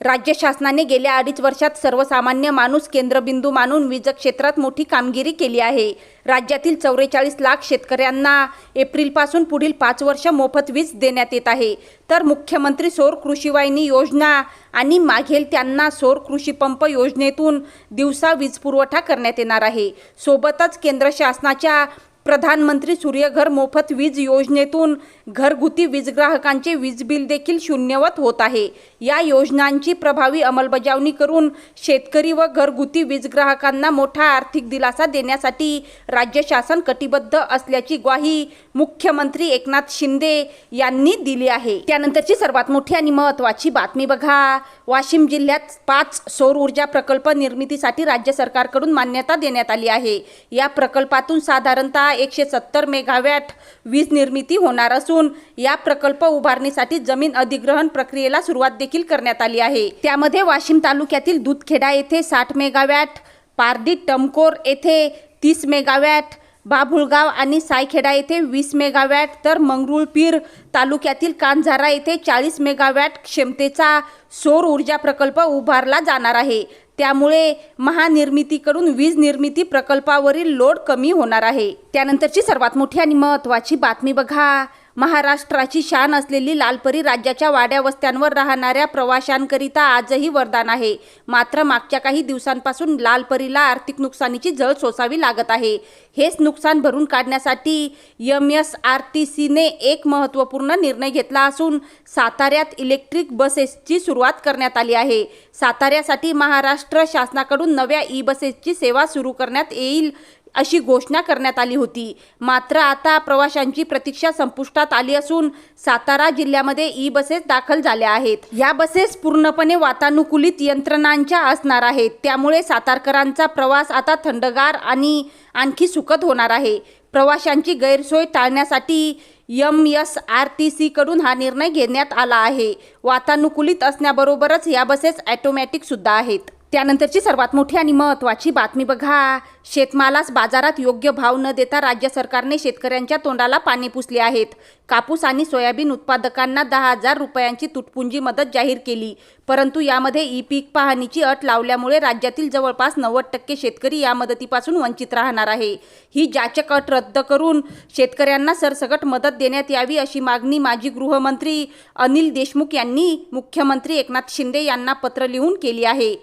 राज्य शासनाने गेल्या अडीच वर्षात सर्वसामान्य माणूस केंद्रबिंदू मानून वीज क्षेत्रात मोठी कामगिरी केली आहे. राज्यातील चौवेचाळीस लाख शेतकऱ्यांना एप्रिलपासून पुढील पाच वर्ष मोफत वीज देण्यात येत आहे. तर मुख्यमंत्री सौर कृषीवाहिनी योजना आणि मागेल त्यांना सौर कृषी पंप योजनेतून दिवसा वीज पुरवठा करण्यात येणार आहे. सोबतच केंद्र शासनाच्या प्रधानमंत्री सूर्यघर मोफत वीज योजनेतून घरगुती वीज ग्राहकांचे वीज बिल देखील शून्यवत होत आहे. या योजनांची प्रभावी अंमलबजावणी करून शेतकरी व घरगुती वीज ग्राहकांना मोठा आर्थिक दिलासा देण्यासाठी राज्य शासन कटिबद्ध असल्याची ग्वाही मुख्यमंत्री एकनाथ शिंदे यांनी दिली आहे. त्यानंतरची सर्वात मोठी आणि महत्त्वाची बातमी बघा. वाशिम जिल्ह्यात पाच सौर ऊर्जा प्रकल्प निर्मितीसाठी राज्य सरकारकडून मान्यता देण्यात आली आहे. या प्रकल्पातून साधारणतः एकशे सत्तर मेगावॅट वीज निर्मिती होणार असून या प्रकल्प उभारणीसाठी जमीन अधिग्रहण प्रक्रियेला सुरुवात देखील करण्यात आली आहे. त्यामध्ये वाशिम तालुक्यातील दूधखेडा येथे साठ मेगावॅट पारडी टमकोर येथे तीस मेगावॅट बाभुळगाव आणि सायखेडा येथे वीस मेगावॅट तर मंगरुळपीर तालुक्यातील कांझारा येथे चाळीस मेगावॅट क्षमतेचा सौर ऊर्जा प्रकल्प उभारला जाणार आहे. त्यामुळे महानिर्मितीकडून वीज निर्मिती प्रकल्पावरील लोड कमी होणार आहे. त्यानंतरची सर्वात मोठी आणि महत्त्वाची बातमी बघा. महाराष्ट्राची शान असलेली लालपरी राज्याच्या वाड्या वस्त्यांवर राहणाऱ्या प्रवाशांकरिता आजही वरदान आहे. मात्र मागच्या काही दिवसांपासून लालपरीला आर्थिक नुकसानीची झळ सोसावी लागत आहे. हेच नुकसान भरून काढण्यासाठी एम एस आर टी सीने एक महत्त्वपूर्ण निर्णय घेतला असून साताऱ्यात इलेक्ट्रिक बसेसची सुरुवात करण्यात आली आहे. साताऱ्यासाठी महाराष्ट्र शासनाकडून नव्या ई बसेसची सेवा सुरू करण्यात येईल अशी घोषणा करण्यात आली होती. मात्र आता प्रवाशांची प्रतीक्षा संपुष्टात आली असून सातारा जिल्ह्यामध्ये ई बसेस दाखल झाल्या आहेत. या बसेस पूर्णपणे वातानुकूलित यंत्रणांच्या असणार आहेत. त्यामुळे सातारकरांचा प्रवास आता थंडगार आणि आणखी सुखद होणार आहे. प्रवाशांची गैरसोय टाळण्यासाठी एम एस आर टी सीकडून हा निर्णय घेण्यात आला आहे. वातानुकूलित असण्याबरोबरच या बसेस ॲटोमॅटिकसुद्धा आहेत. त्यानंतरची सर्वात मोठी आणि महत्त्वाची बातमी बघा. शेतमालास बाजारात योग्य भाव न देता राज्य सरकारने शेतकऱ्यांच्या तोंडाला पाणी पुसले आहेत. कापूस आणि सोयाबीन उत्पादकांना दहा हजार रुपयांची तुटपुंजी मदत जाहीर केली. परंतु यामध्ये ई पीक पाहणीची अट लावल्यामुळे राज्यातील जवळपास नव्वद टक्के शेतकरी या मदतीपासून वंचित राहणार आहे. ही जाचक अट रद्द करून शेतकऱ्यांना सरसकट मदत देण्यात यावी अशी मागणी माजी गृहमंत्री अनिल देशमुख यांनी मुख्यमंत्री एकनाथ शिंदे यांना पत्र लिहून केली आहे.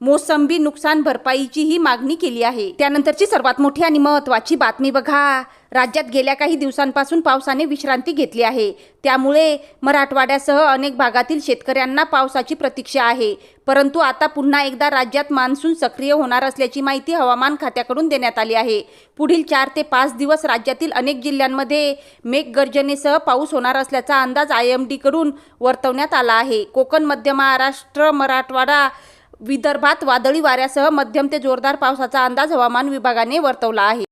मोसंबी नुकसान भरपाईची ही मागणी केली आहे. त्यानंतरची सर्वात मोठी आणि महत्त्वाची बातमी बघा. राज्यात गेल्या काही दिवसांपासून पावसाने विश्रांती घेतली आहे. त्यामुळे मराठवाड्यासह अनेक भागातील शेतकऱ्यांना पावसाची प्रतीक्षा आहे. परंतु आता पुन्हा एकदा राज्यात मान्सून सक्रिय होणार असल्याची माहिती हवामान खात्याकडून देण्यात आली आहे. पुढील चार ते पाच दिवस राज्यातील अनेक जिल्ह्यांमध्ये मेघगर्जनेसह पाऊस होणार असल्याचा अंदाज आय एम डीकडून वर्तवण्यात आला आहे. कोकण मध्य महाराष्ट्र मराठवाडा विदर्भात वादळी वाऱ्यासह मध्यम ते जोरदार पावसाचा अंदाज हवामान विभागाने वर्तवला आहे.